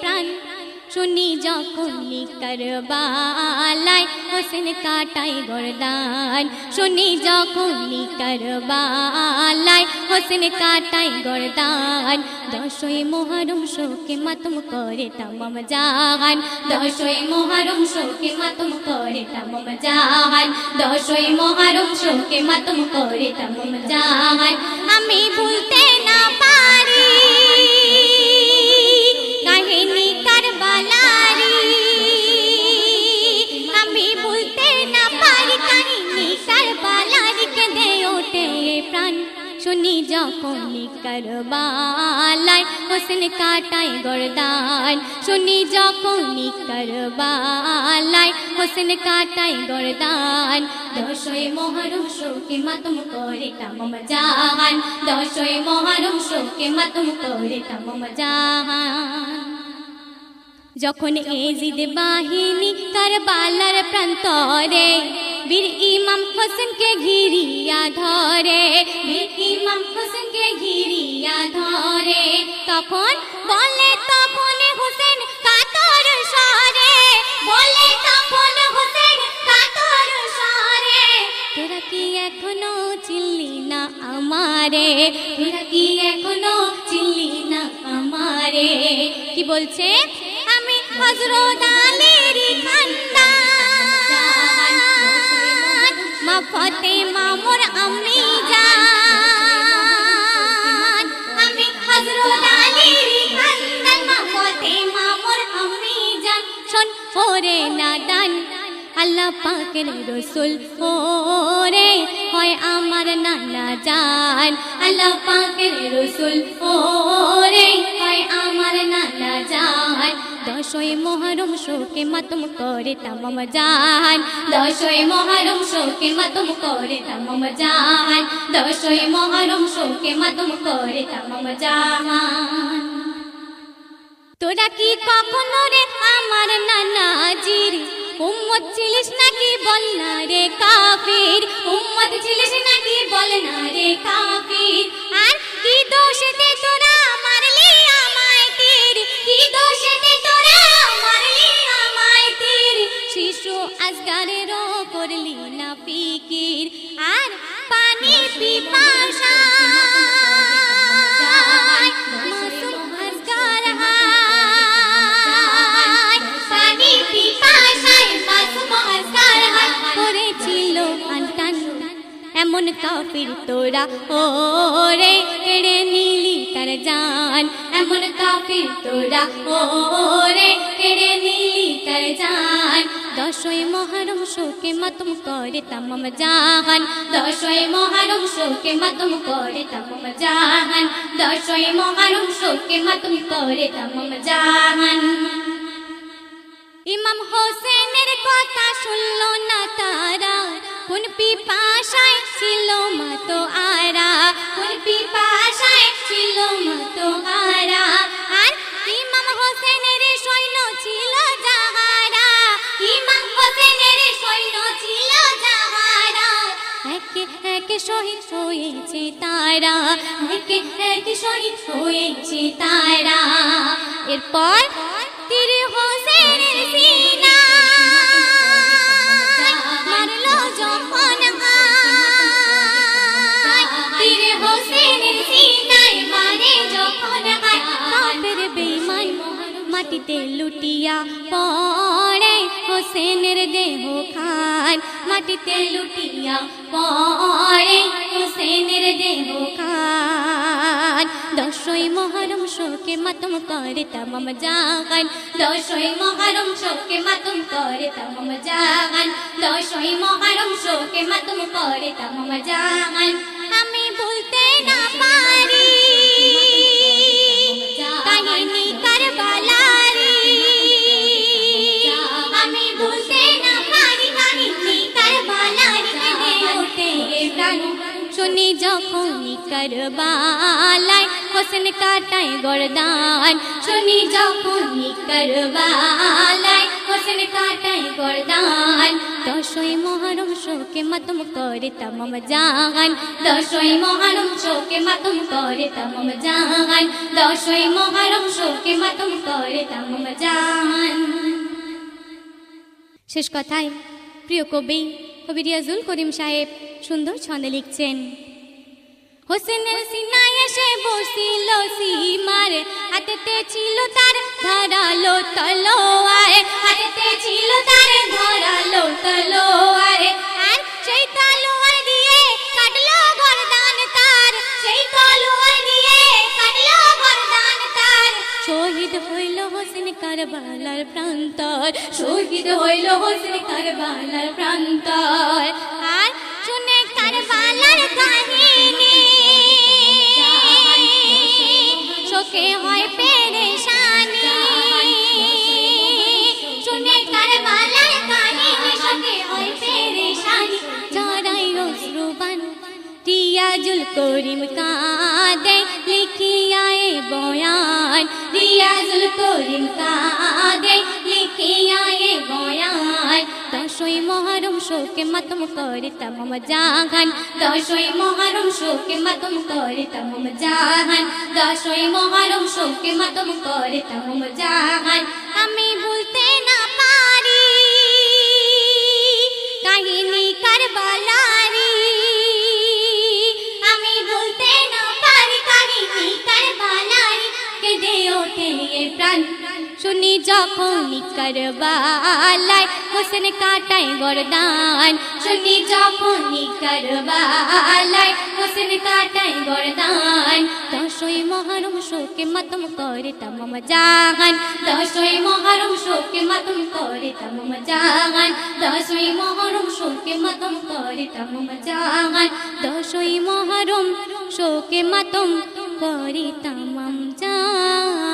প্রাণ শুনি যখন করবালায় হোসেন কাটাই গরদান। শুনি যখন করবালায় হোসেন কাটাই গরদান। দশই মোহরম শোকে মাতম করে তামাম জাহান। দশই মোহরম শোকে মাতম করে তামাম জাহান। দশই মোহরম শোকে মাতম করে তামাম জাহান। আমি শুনি যখন করবালায় হোসেন কাটাই গরদান। শুনি যখন করবালায় হোসেন কাটাই গরদান। দশই মহরম শোকে মাতম করে তামম জাহান। দশই মহরম শোকে মাতম করে তামম জাহান। যখন এজিদ বাহিনী কারবালার প্রান্তরে বীর ইমাম হোসেনকে ঘিরিয়া ধরে। বীর ইমাম হোসেনকে ঘিরিয়া ধরে। তখন বলে, তখন হোসেন কাতর সরে বলে, তখন হোসেন কাতর সরে তোরা কি এখনও চিল্লি না আমারে? তোরা কি এখনও চিল্লি না আমারে? কি বলছে? আমি হজরত আলীর খানদান মা ফাতেমা মোর আম্মি জান। আমি হজরত আলীর খানদান মা আল্লাহ পাকের রসুল, ওরে হয় নানা জান। আল্লাহ পাকের রসুল, ওরে হয় আমার নানা জান। দশই মহরম শোকে মাতম করে তামম জান দশই মহরম শোকে মাতম করে তামম জান দশই মহরম শোকে মাতম করে তামম জান তোরা কি কখনো রে আমার নানাজির? উম্মত ছিলিস নাকি বল না রে কাফির? উম্মত ছিলিস নাকি বল না রে কাফির? আর কি দোষেতে তোরা এমন কাফির তোরা? ওরে কেড়ে নিলি তার জান। এমন কাফির তোরা? ওরে কেড়ে নিলি তার জান। দশই মহরম শোকে মাতুম করে তামম জাহান। দশই মহরম শোকে মাতুম করে তামম জাহান। দশই মহরম শোকে মাতুম করে তামম জাহান। ইমাম হোসেনের কথা শুনলো না তারা। কোন পিপাসায় ছিল মতো আরা? কোন পিপাসায় ছিল মতো আরা? আর ইমাম হোসেনের সৈন্য ছিল যাহারা। ইমাম হোসেনের সৈন্য ছিল যাহারা। একে একে শহীদ হয়েছে তারা। একে একে শহীদ হয়েছে তারা। এরপর তীর হোসেনের সিনা মাটিতে লুটিয়া পড়ে। হোসেনের দেহ খান মাটিতে লুটিয়া পড়ে। হোসেনের দেহ খান। দশই মহরম শোকে মাতম করে তামাম জাগান। দশই মহরম শোকে মাতম করে তামাম জাগান। দশই মহরম শোকে মাতম করে তামাম জাগান। আমি বলতে না পারি। প্রাণ শুনি যখন করবালায় হোসেন কাটায় গরদান। শুনি যখন করবালায় হোসেন কাটায় গরদান। দশই মহরম শোকে মাতম করে তামাম জাহান দশই মহরম শোকে মাতম করে তামাম জাহান দশই মহরম শোকে মাতম করে তামাম জাহান শেষ কথায় প্রিয় কবি কবি রিয়াজুল করিম সাহেব সুন্দর ছন্দে লিখছেন। হোসেনের সিনায় এসে বসিল সীমার, হাতেতে ছিল তার ধারালো তলোয়ার, হাতেতে ছিল তার ধারালো তলোয়ার। আর সেই তলোয়ার দিয়ে কাটলো গর্দান তার, সেই তলোয়ার দিয়ে কাটলো গর্দান তার। শহীদ হইল হোসেন কারবালার প্রান্তর, শহীদ হইল হোসেন কারবালার প্রান্তর। আর রিয়াজুল করিম কাঁদে লিখিয়া এ বয়ান। রিয়াজুল করিম কাঁদে লিখিয়া এ বয়ান। দশই মহরম শোকে মাতম করে তমম জাহান। দশই মহরম শোকে মাতম করে তমম জাহান। দশই মহরম শোকে মাতম করে তমম জাহান। আমি ভুলতে না পারি। কাহিনী কারবালারি শুনি যখন কারবালায় হোসেন কাটাই গরদান শুনি যখন কারবালায় হোসেন কাটাই গরদান দশই মহরম শোকে মাতম করে তমম জাহান। দশই মহরম শোকে মাতম করে তমম জাহান। দশই মহরম শোকে মাতম করে তমম জাহান। দশই মহরম শোকে মাতম করে তমম জাহান।